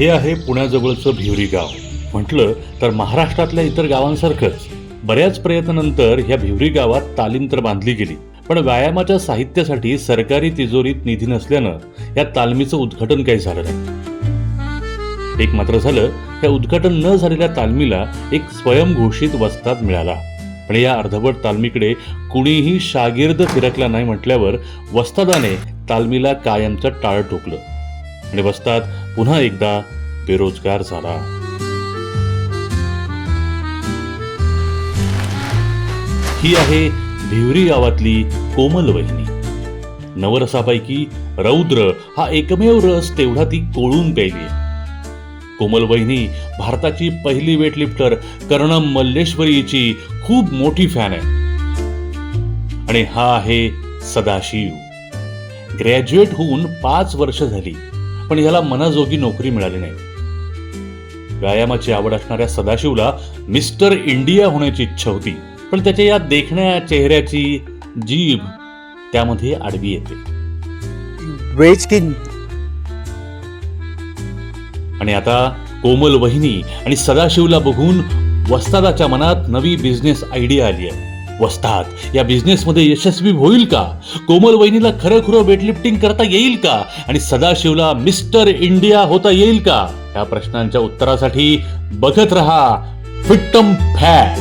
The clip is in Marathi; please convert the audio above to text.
हे आहे पुण्याजवळचं भिवरी गाव. म्हटलं तर महाराष्ट्रातल्या इतर गावांसारखंच. बऱ्याच प्रयत्नानंतर ह्या भिवरी गावात तालीम तर बांधली गेली. पण व्यायामाच्या साहित्यासाठी सरकारी तिजोरीत निधी नसल्यानं या तालमीचं उद्घाटन काही झालं नाही. एक मात्र झालं त्या उद्घाटन न झालेल्या तालमीला एक स्वयंघोषित वस्ताद मिळाला. पण या अर्धवट तालमीकडे कुणीही शागिर्द फिरकला नाही म्हटल्यावर वस्तादाने तालमीला कायमचं टाळ ठोकलं आणि वस्ताद पुन्हा एकदा बेरोजगार झाला. ही आहे भिवरी गावातली कोमल वहिनी. नवरसापैकी रौद्र हा एकमेव रस तेवढा ती कोळून प्यायली. कोमल वहिनी भारताची पहिली वेटलिफ्टर कर्णम मल्लेश्वरीची खूप मोठी फॅन आहे. आणि हा आहे सदाशिव. ग्रॅज्युएट होऊन पाच वर्ष झाली पण याला मनाजोगी नोकरी मिळाली नाही. व्यायामाची आवड असणाऱ्या सदाशिवला मिस्टर इंडिया होण्याची इच्छा होती. पण त्याच्या या देखण्या चेहऱ्याची जीभ त्यामध्ये आडवी येते. आणि आता कोमल वहिनी आणि सदाशिवला बघून वस्तादाच्या मनात नवी बिझनेस आयडिया आली आहे. वसतात. या बिझनेसमध्ये यशस्वी होईल का? कोमल वहिनीला खरं खरं वेटलिफ्टिंग करता येईल का? आणि सदाशिवला मिस्टर इंडिया होता येईल का? या प्रश्नांच्या उत्तरासाठी बघत रहा. फिट्टम फॅट